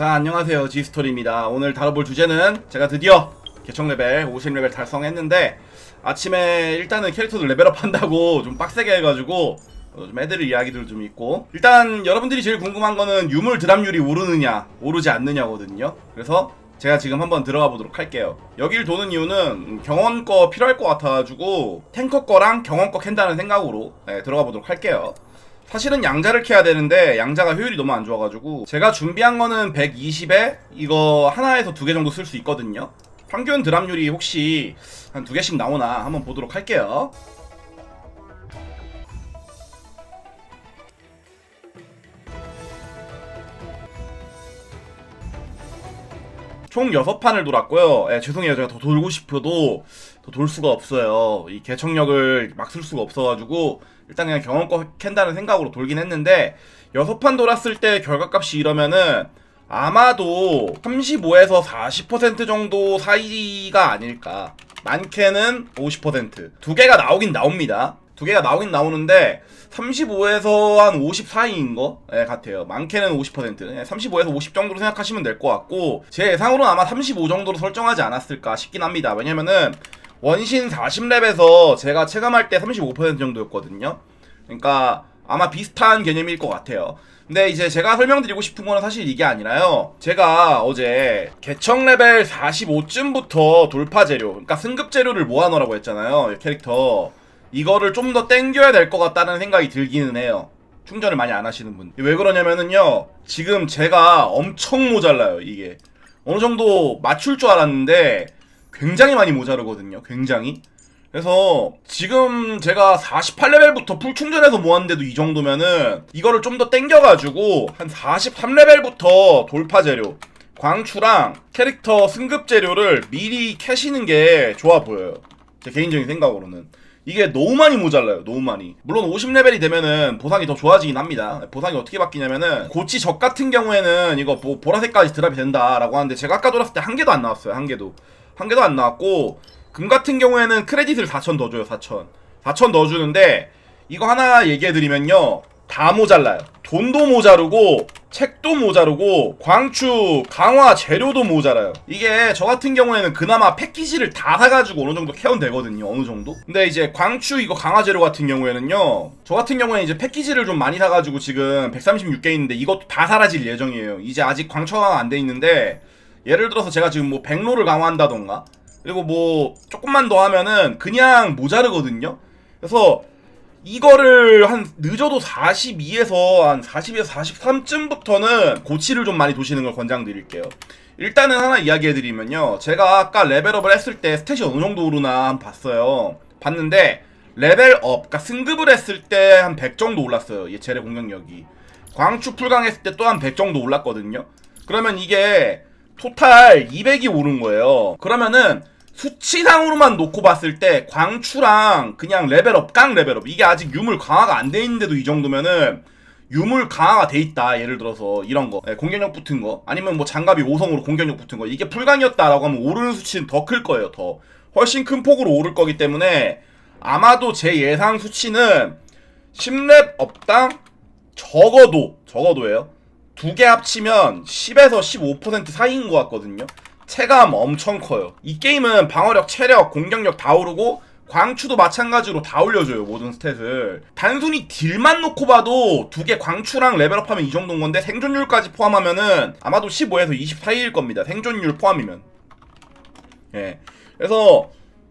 자 안녕하세요. 지스토리입니다. 오늘 다뤄볼 주제는 제가 드디어 개척 레벨 50레벨 달성했는데 아침에 일단은 캐릭터들 레벨업 한다고 좀 빡세게 해가지고 어, 좀 애들 이야기들 좀 있고. 일단 여러분들이 제일 궁금한 거는 유물 드랍률이 오르느냐 오르지 않느냐거든요. 그래서 제가 지금 한번 들어가 보도록 할게요. 여길 도는 이유는 경원 거 필요할 것 같아가지고 탱커 거랑 경원 거 캔다는 생각으로 네, 들어가 보도록 할게요 사실은 양자를 캐야 되는데 양자가 효율이 너무 안 좋아가지고 제가 준비한 거는 120에 이거 하나에서 두 개 정도 쓸 수 있거든요 평균 드랍률이 혹시 한 두 개씩 나오나 한번 보도록 할게요 총 6판을 돌았고요. 예, 죄송해요. 제가 더 돌고 싶어도 더 돌 수가 없어요. 이 개척력을 막 쓸 수가 없어가지고 일단 그냥 경험껏 캔다는 생각으로 돌긴 했는데 6판 돌았을 때 결과값이 이러면은 아마도 35에서 40% 정도 사이가 아닐까. 많게는 50%. 두 개가 나오긴 나옵니다. 두 개가 나오긴 나오는데 35에서 한 50 사이인 거 예, 같아요. 많게는 50%. 예, 35에서 50 정도로 생각하시면 될 것 같고 제 예상으로는 아마 35 정도로 설정하지 않았을까 싶긴 합니다. 왜냐면은 원신 40렙에서 제가 체감할 때 35% 정도였거든요. 그러니까 아마 비슷한 개념일 것 같아요. 근데 이제 제가 설명드리고 싶은 거는 사실 이게 아니라요. 제가 어제 개척 레벨 45쯤부터 돌파 재료, 그러니까 승급 재료를 모아놓으라고 했잖아요. 이 캐릭터. 이거를 좀 더 땡겨야 될 것 같다는 생각이 들기는 해요. 충전을 많이 안 하시는 분. 왜 그러냐면은요. 지금 제가 엄청 모자라요, 이게. 어느 정도 맞출 줄 알았는데 굉장히 많이 모자르거든요. 굉장히. 그래서 지금 제가 48레벨부터 풀 충전해서 모았는데도 이 정도면은 이거를 좀 더 땡겨가지고 한 43레벨부터 돌파 재료 광추랑 캐릭터 승급 재료를 미리 캐시는 게 좋아 보여요. 제 개인적인 생각으로는. 이게 너무 많이 모자라요. 너무 많이. 물론 50레벨이 되면은 보상이 더 좋아지긴 합니다. 보상이 어떻게 바뀌냐면은 고치 적 같은 경우에는 이거 보, 보라색까지 드랍이 된다라고 하는데 제가 아까 돌았을 때 한 개도 안 나왔어요. 한 개도. 한 개도 안 나왔고 금 같은 경우에는 크레딧을 4천 더 줘요. 4천. 4천 더 주는데 이거 하나 얘기해 드리면요. 다 모자라요. 돈도 모자르고 책도 모자르고 광추 강화 재료도 모자라요. 이게 저 같은 경우에는 그나마 패키지를 다 사가지고 어느 정도 캐온 되거든요. 어느 정도. 근데 이제 광추 이거 강화 재료 같은 경우에는요. 저 같은 경우에는 이제 패키지를 좀 많이 사가지고 지금 136개 있는데 이것도 다 사라질 예정이에요. 이제 아직 광처가 안 돼 있는데 예를 들어서 제가 지금 뭐 100로를 강화한다던가 그리고 뭐 조금만 더 하면은 그냥 모자르거든요. 그래서 이거를 한 늦어도 42에서 한 40에서 43쯤부터는 고치를 좀 많이 도시는 걸 권장드릴게요. 일단은 하나 이야기해드리면요. 제가 아까 레벨업을 했을 때 스탯이 어느 정도 오르나 봤어요. 봤는데 레벨업, 그러니까 승급을 했을 때 한 100 정도 올랐어요. 얘 재래 공격력이. 광추 풀강 했을 때 또 한 100 정도 올랐거든요. 그러면 이게 토탈 200이 오른 거예요. 그러면은 수치상으로만 놓고 봤을 때 광추랑 그냥 레벨업 깡 레벨업 이게 아직 유물 강화가 안 돼 있는데도 이 정도면은 유물 강화가 돼 있다 예를 들어서 이런 거. 예, 공격력 붙은 거. 아니면 뭐 장갑이 5성으로 공격력 붙은 거. 이게 풀강이었다라고 하면 오르는 수치는 더 클 거예요 더. 훨씬 큰 폭으로 오를 거기 때문에 아마도 제 예상 수치는 10렙 업당 적어도 적어도예요 두 개 합치면 10에서 15% 사이인 것 같거든요. 체감 엄청 커요. 이 게임은 방어력, 체력, 공격력 다 오르고 광추도 마찬가지로 다 올려줘요 모든 스탯을 단순히 딜만 놓고 봐도 두 개 광추랑 레벨업하면 이 정도인 건데 생존율까지 포함하면은 아마도 15에서 20 사이일 겁니다 생존율 포함이면 예 그래서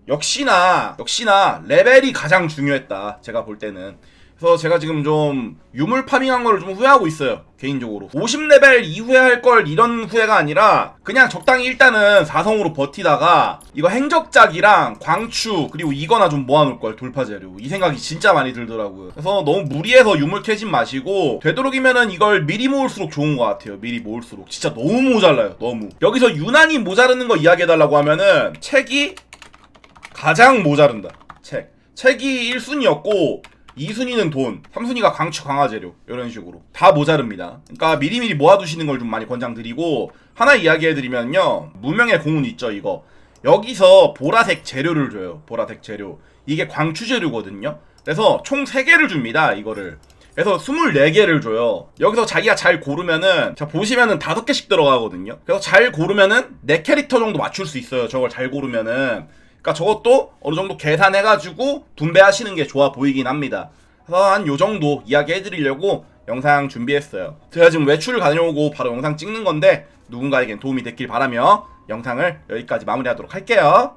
역시나 역시나 레벨이 가장 중요했다 제가 볼 때는 그래서 제가 지금 좀 유물 파밍한 거를 좀 후회하고 있어요 개인적으로. 50레벨 이후에 할 걸 이런 후회가 아니라 그냥 적당히 일단은 4성으로 버티다가 이거 행적작이랑 광추 그리고 이거나 좀 모아놓을 걸 돌파 재료 이 생각이 진짜 많이 들더라고요. 그래서 너무 무리해서 유물 캐진 마시고 되도록이면은 이걸 미리 모을수록 좋은 것 같아요. 미리 모을수록. 진짜 너무 모자라요 너무. 여기서 유난히 모자르는 거 이야기해달라고 하면은 책이 가장 모자른다. 책. 책이 1순위였고 2순위는 돈, 3순위가 강추 강화 재료 이런 식으로 다 모자릅니다. 그러니까 미리미리 모아두시는 걸 좀 많이 권장드리고 하나 이야기해드리면요 무명의 공은 있죠 이거 여기서 보라색 재료를 줘요 보라색 재료 이게 광추 재료거든요. 그래서 총 3개를 줍니다 이거를 그래서 24개를 줘요. 여기서 자기가 잘 고르면은 자 보시면은 다섯 개씩 들어가거든요. 그래서 잘 고르면은 네 캐릭터 정도 맞출 수 있어요. 저걸 잘 고르면은. 그러니까 저것도 어느 정도 계산해가지고 분배하시는 게 좋아 보이긴 합니다. 한 요 정도 이야기 해드리려고 영상 준비했어요. 제가 지금 외출을 다녀오고 바로 영상 찍는 건데 누군가에겐 도움이 됐길 바라며 영상을 여기까지 마무리하도록 할게요.